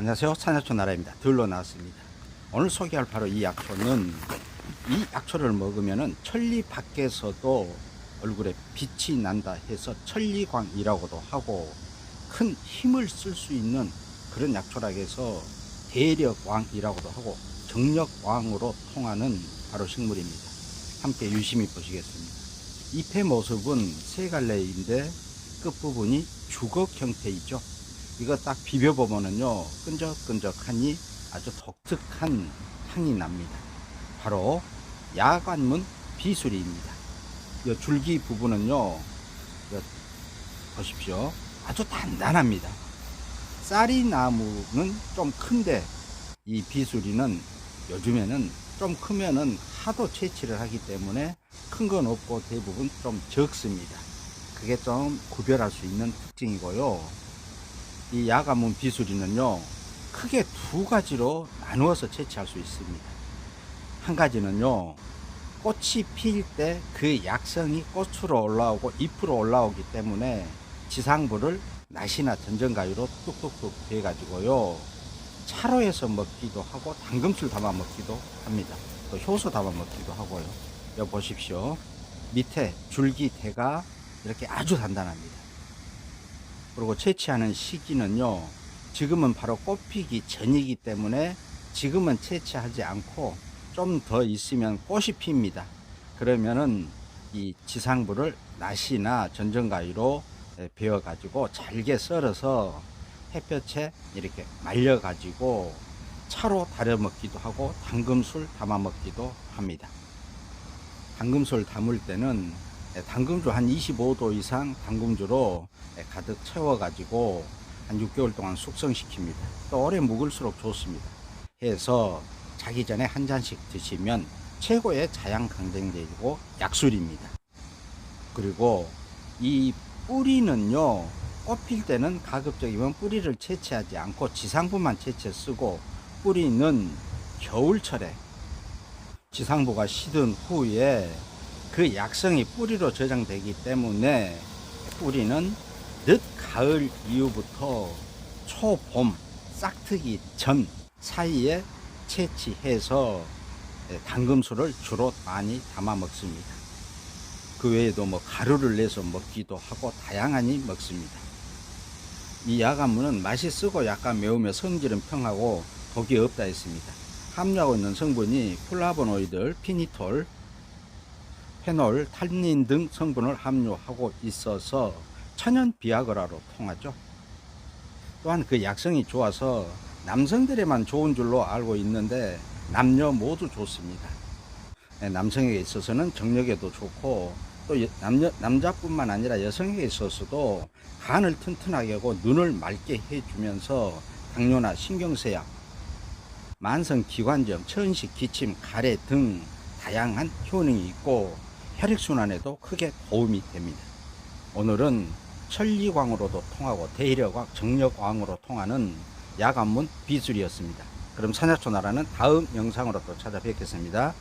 안녕하세요. 산야초 나라입니다. 들러 나왔습니다. 오늘 소개할 바로 이 약초는 이 약초를 먹으면은 천리 밖에서도 얼굴에 빛이 난다 해서 천리광이라고도 하고 큰 힘을 쓸 수 있는 그런 약초라 해서 대력왕이라고도 하고 정력왕으로 통하는 바로 식물입니다. 함께 유심히 보시겠습니다. 잎의 모습은 세 갈래인데 끝부분이 주걱 형태이죠. 이거 딱 비벼보면은요, 끈적끈적하니 아주 독특한 향이 납니다. 바로 야관문 비수리입니다. 이 줄기 부분은요, 요 보십시오. 아주 단단합니다. 쌀이 나무는 좀 큰데 이 비수리는 요즘에는 좀 크면은 하도 채취를 하기 때문에 큰 건 없고 대부분 좀 적습니다. 그게 좀 구별할 수 있는 특징이고요. 이 야가문 비수리는요, 크게 두 가지로 나누어서 채취할 수 있습니다. 한 가지는요, 꽃이 필때그 약성이 꽃으로 올라오고 잎으로 올라오기 때문에 지상부를 낫이나 전전가위로 뚝뚝뚝 해가지고요, 차로 해서 먹기도 하고 당금술 담아 먹기도 합니다. 또 효소 담아 먹기도 하고요. 여기 보십시오. 밑에 줄기대가 이렇게 아주 단단합니다. 그리고 채취하는 시기는요, 지금은 바로 꽃피기 전이기 때문에 지금은 채취하지 않고 좀 더 있으면 꽃이 핍니다. 그러면은 이 지상부를 낫이나 전정가위로 베어 가지고 잘게 썰어서 햇볕에 이렇게 말려 가지고 차로 달여 먹기도 하고 당금술 담아 먹기도 합니다. 당금술 담을 때는 당금주 한 25도 이상 당금주로 가득 채워 가지고 한 6개월 동안 숙성시킵니다. 또 오래 묵을수록 좋습니다. 해서 자기 전에 한 잔씩 드시면 최고의 자양 강정제이고 약술입니다. 그리고 이 뿌리는요, 꽃필 때는 가급적이면 뿌리를 채취하지 않고 지상부만 채취해 쓰고 뿌리는 겨울철에 지상부가 시든 후에 그 약성이 뿌리로 저장되기 때문에 뿌리는 늦 가을 이후부터 초봄 싹트기 전 사이에 채취해서 당금술을 주로 많이 담아 먹습니다. 그 외에도 뭐 가루를 내서 먹기도 하고 다양하니 먹습니다. 이 야간무는 맛이 쓰고 약간 매우며 성질은 평하고 독이 없다 했습니다. 함유하고 있는 성분이 플라보노이드, 피니톨, 페놀, 탄닌 등 성분을 함유하고 있어서 천연 비아그라로 통하죠. 또한 그 약성이 좋아서 남성들에만 좋은 줄로 알고 있는데 남녀 모두 좋습니다. 네, 남성에게 있어서는 정력에도 좋고 또 여- 남녀, 남자뿐만 아니라 여성에게 있어서도 간을 튼튼하게 하고 눈을 맑게 해주면서 당뇨나 신경쇠약, 만성 기관점, 천식, 기침, 가래 등 다양한 효능이 있고 혈액순환에도 크게 도움이 됩니다. 오늘은 천리광으로도 통하고 대력광, 정력광으로 통하는 야간문 비술이었습니다. 그럼 산야초 나라는 다음 영상으로 또 찾아뵙겠습니다.